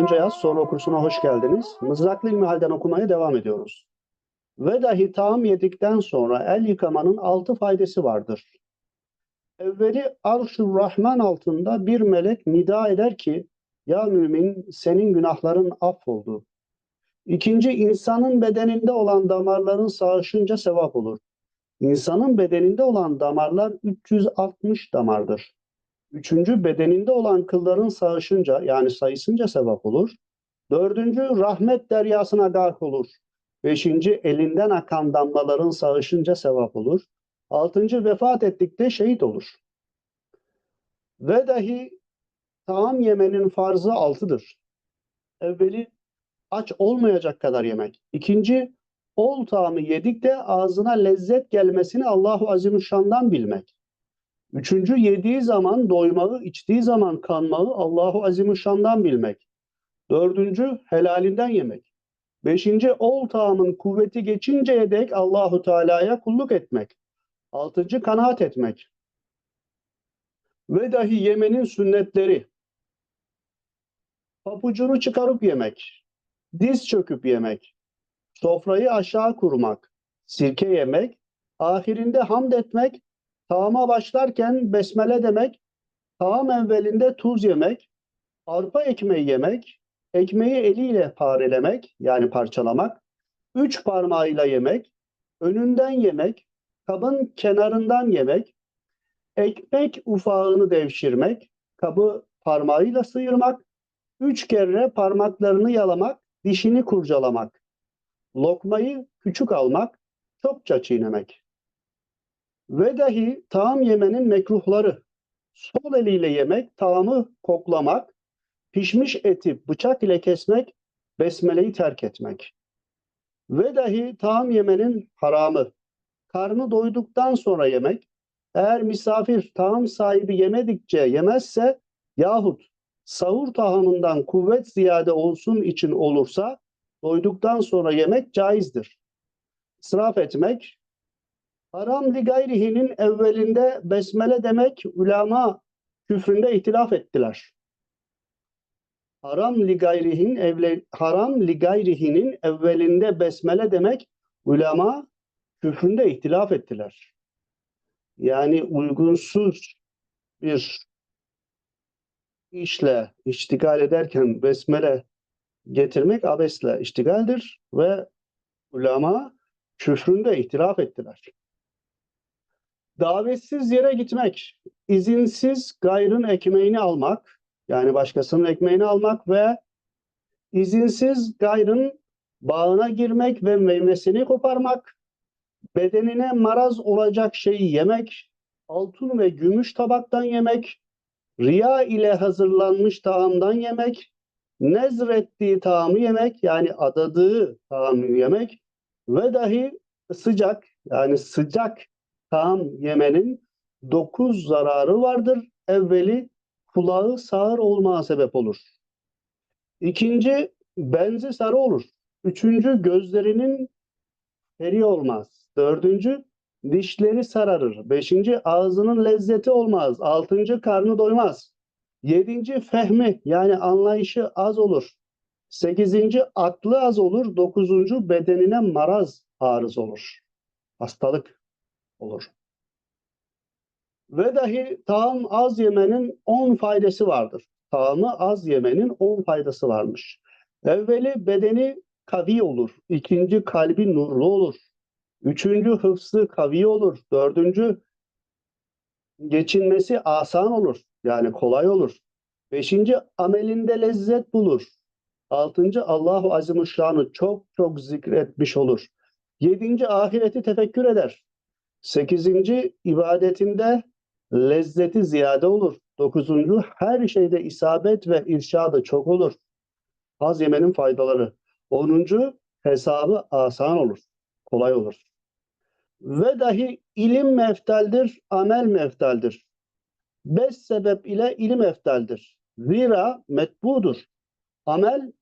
Önce yaz sonra okursuna hoş geldiniz. Mızraklı İlmihal'den okumaya devam ediyoruz. Ve dahi tam yedikten sonra el yıkamanın altı faydası vardır. Evveli arş-ı Rahman altında bir melek nida eder ki ya mümin senin günahların affoldu. İkinci insanın bedeninde olan damarların sağışınca sevap olur. İnsanın bedeninde olan damarlar 360 damardır. Üçüncü bedeninde olan kılların sağışınca yani sayısınca sevap olur. Dördüncü rahmet deryasına gark olur. Beşinci elinden akan damlaların sağışınca sevap olur. Altıncı vefat ettikte şehit olur. Ve dahi taam yemenin farzı altıdır. Evveli aç olmayacak kadar yemek. İkinci ol taamı yedik de ağzına lezzet gelmesini Allahu Azimüşşan'dan bilmek. Üçüncü yediği zaman doymağı, içtiği zaman kanmağı Allahu Azimüşşan'dan bilmek. Dördüncü helalinden yemek. Beşinci ol tağımın kuvveti geçinceye dek Allahu Teala'ya kulluk etmek. Altıncı kanaat etmek. Ve dahi yemenin sünnetleri. Papucunu çıkarıp yemek. Diz çöküp yemek. Sofrayı aşağı kurmak. Sirke yemek. Ahirinde hamd etmek. Tağıma başlarken besmele demek. Tağım evvelinde tuz yemek. Arpa ekmeği yemek. Ekmeği eliyle parelemek yani parçalamak. Üç parmağıyla yemek. Önünden yemek. Kabın kenarından yemek. Ekmek ufağını devşirmek. Kabı parmağıyla sıyırmak. Üç kere parmaklarını yalamak. Dişini kurcalamak. Lokmayı küçük almak. Çokça çiğnemek. Ve dahi taam yemenin mekruhları. Sol eliyle yemek, taamı koklamak, pişmiş eti bıçak ile kesmek, besmeleyi terk etmek. Ve dahi taam yemenin haramı. Karnı doyduktan sonra yemek, eğer misafir taam sahibi yemedikçe yemezse yahut sahur tahamından kuvvet ziyade olsun için olursa doyduktan sonra yemek caizdir. İsraf etmek, haram li gayrihinin evvelinde besmele demek ulema küfründe ihtilaf ettiler. Haram li gayrihin evle, haram li gayrihinin evvelinde besmele demek ulema küfründe ihtilaf ettiler. Yani uygunsuz bir işle iştigal ederken besmele getirmek abesle iştigaldir ve ulema küfründe ihtilaf ettiler. Davetsiz yere gitmek, izinsiz gayrın ekmeğini almak, yani başkasının ekmeğini almak ve izinsiz gayrın bağına girmek ve meyvesini koparmak, bedenine maraz olacak şeyi yemek, altın ve gümüş tabaktan yemek, riya ile hazırlanmış taamdan yemek, nezrettiği taamı yemek yani adadığı taamı yemek ve dahi sıcak yani sıcak taam yemenin dokuz zararı vardır. Evveli kulağı sağır olmaya sebep olur. İkinci benzi sarı olur. Üçüncü gözlerinin peri olmaz. Dördüncü dişleri sararır. Beşinci ağzının lezzeti olmaz. Altıncı karnı doymaz. Yedinci fehmi yani anlayışı az olur. Sekizinci aklı az olur. Dokuzuncu bedenine maraz arız olur. Hastalık olur. Ve dahi taam az yemenin 10 faydası vardır. Taamı az yemenin 10 faydası varmış. Evveli bedeni kavi olur. İkinci kalbi nurlu olur. Üçüncü hıfzı kavi olur. Dördüncü geçinmesi asan olur. Yani kolay olur. Beşinci amelinde lezzet bulur. Altıncı Allahu Azimuşşan'ı çok çok zikretmiş olur. Yedinci ahireti tefekkür eder. Sekizinci ibadetinde lezzeti ziyade olur. Dokuzuncu her şeyde isabet ve irşadı çok olur. Az yemenin faydaları. Onuncu hesabı asan olur. Kolay olur. Ve dahi ilim meftaldir, amel meftaldir. Beş sebep ile ilim eftaldir. Zira metbudur. Amel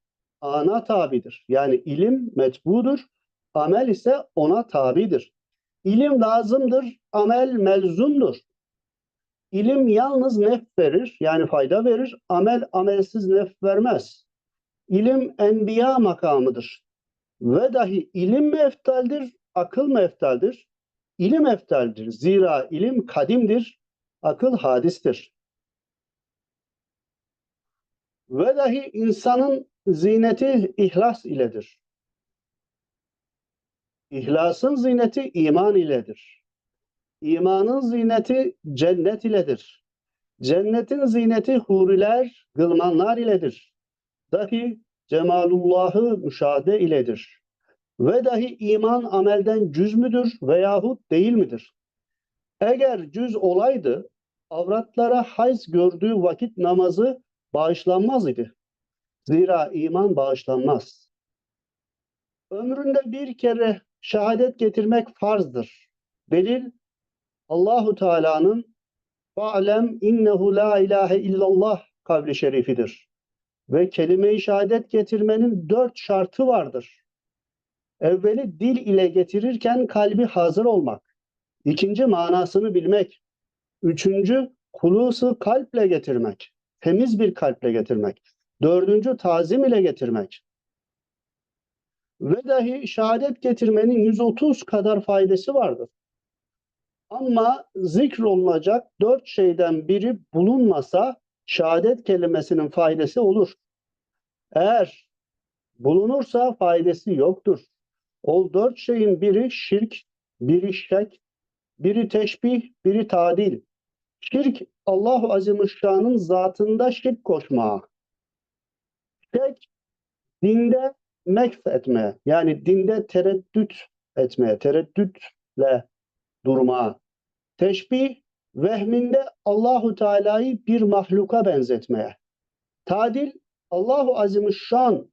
ana tabidir. Yani ilim metbudur. Amel ise ona tabidir. İlim lazımdır, amel melzumdur. İlim yalnız nef verir, yani fayda verir. Amel amelsiz nef vermez. ilim enbiya makamıdır. Ve dahi ilim mi eftaldir, akıl mı eftaldir? İlim eftaldir. Zira ilim kadimdir, akıl hadistir. Ve dahi insanın zineti ihlas iledir. İhlasın zineti iman iledir. İmanın zineti cennet iledir. Cennetin zineti huriler, gılmanlar iledir. Dahi cemalullahı müşahede iledir. Ve dahi iman amelden cüz müdür veyahut değil midir? Eğer cüz olaydı, avratlara hayz gördüğü vakit namazı bağışlanmaz idi. Zira iman bağışlanmaz. Ömründe bir kere şehadet getirmek farzdır. Delil Allahu Teala'nın "Fa'lem innehu la ilahe illallah" kavli şerifidir. Ve kelime-i şehadet getirmenin dört şartı vardır. Evveli dil ile getirirken kalbi hazır olmak. İkinci manasını bilmek. Üçüncü hulusu kalple getirmek. Temiz bir kalple getirmek. Dördüncü tazim ile getirmek. Ve dahi şehadet getirmenin 130 kadar faydası vardır. Ama zikrolunacak dört şeyden biri bulunmasa şehadet kelimesinin faydası olur. Eğer bulunursa faydası yoktur. O dört şeyin biri şirk, biri şek, biri teşbih, biri tadil. Şirk Allahu Azimüşşan'ın zatında şirk koşma. Şek dinde mekf etme. Yani dinde tereddüt etmeye, tereddütle durma. Teşbih vehminde Allahu Teala'yı bir mahluka benzetmeye. Tadil Allahu Azimüşşan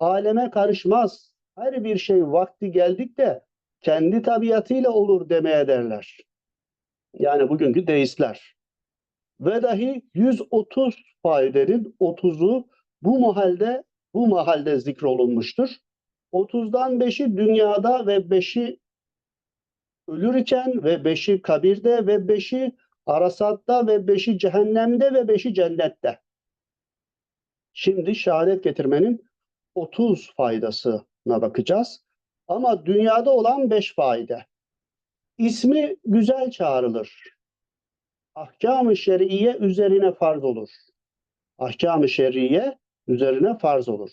aleme karışmaz. Her bir şey vakti geldikte kendi tabiatıyla olur demeye derler. Yani bugünkü deistler. Ve dahi 130 faidenin 30'u bu mahalde bu mahalde zikrolunmuştur. 30'dan 5'i dünyada ve 5'i ölürken ve 5'i kabirde ve 5'i arasatta ve 5'i cehennemde ve 5'i cennette. Şimdi şehadet getirmenin 30 faydasına bakacağız. Ama dünyada olan 5 faide. İsmi güzel çağrılır. Ahkam-ı şer'iye üzerine farz olur. Ahkam-ı şer'iye üzerine farz olur.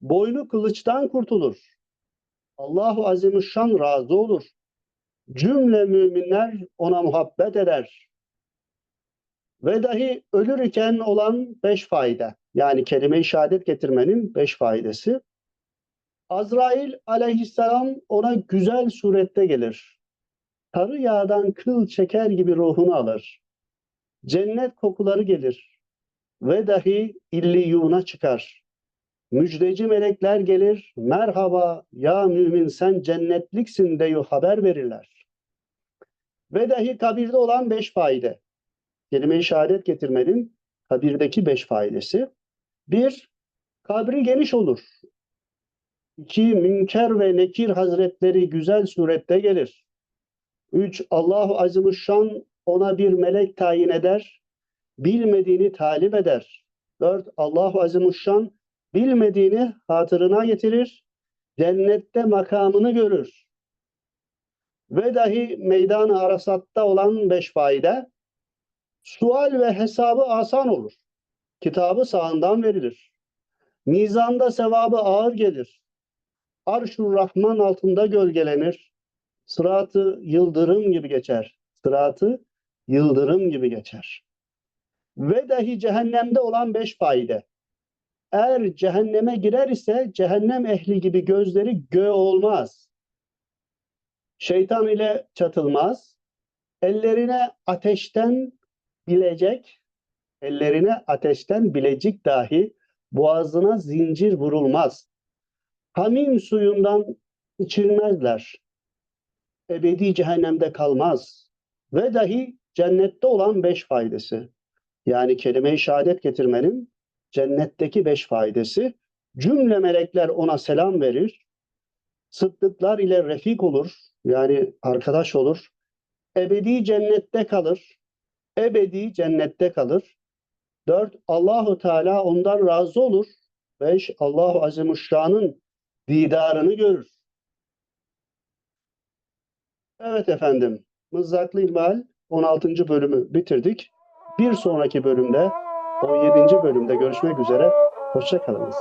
Boynu kılıçtan kurtulur. Allahu Azimüşşan razı olur. Cümle müminler ona muhabbet eder. Ve dahi ölürken olan beş fayda. Yani kelime-i şehadet getirmenin beş faydası. Azrail aleyhisselam ona güzel surette gelir. Sarı yağdan kıl çeker gibi ruhunu alır. Cennet kokuları gelir. Ve dahi illiyuna çıkar. Müjdeci melekler gelir. Merhaba ya mümin sen cennetliksin deyu haber verirler. Ve dahi kabirde olan beş faide. Kelime-i şehadet getirmenin kabirdeki beş faydası. Bir, kabri geniş olur. İki, Münker ve Nekir Hazretleri güzel surette gelir. Üç, Allahu Azimuşşan ona bir melek tayin eder, bilmediğini talip eder. Dört, Allahu Azimuşşan bilmediğini hatırına getirir, cennette makamını görür. Ve dahi meydan arasatta olan beş faide, sual ve hesabı asan olur. Kitabı sağından verilir. Mizanda sevabı ağır gelir. Arş-ı Rahman altında gölgelenir. Sıratı yıldırım gibi geçer. Sıratı yıldırım gibi geçer. Ve dahi cehennemde olan beş faide. Eğer cehenneme girer ise cehennem ehli gibi gözleri gö olmaz. Şeytan ile çatılmaz. Ellerine ateşten bilecek, ellerine ateşten bilecik dahi boğazına zincir vurulmaz. Hamim suyundan içilmezler. Ebedi cehennemde kalmaz. Ve dahi cennette olan beş faydası. Yani kelime-i şehadet getirmenin cennetteki beş faydası. Cümle melekler ona selam verir. Sıddıklar ile refik olur. Yani arkadaş olur. Ebedi cennette kalır. Ebedi cennette kalır. Dört, Allahu Teala ondan razı olur. Beş, Allahu Azimuşşan'ın didarını görür. Evet efendim, Mızraklı İlmihal 16. bölümü bitirdik. Bir sonraki bölümde, 17. bölümde görüşmek üzere. Hoşçakalınız.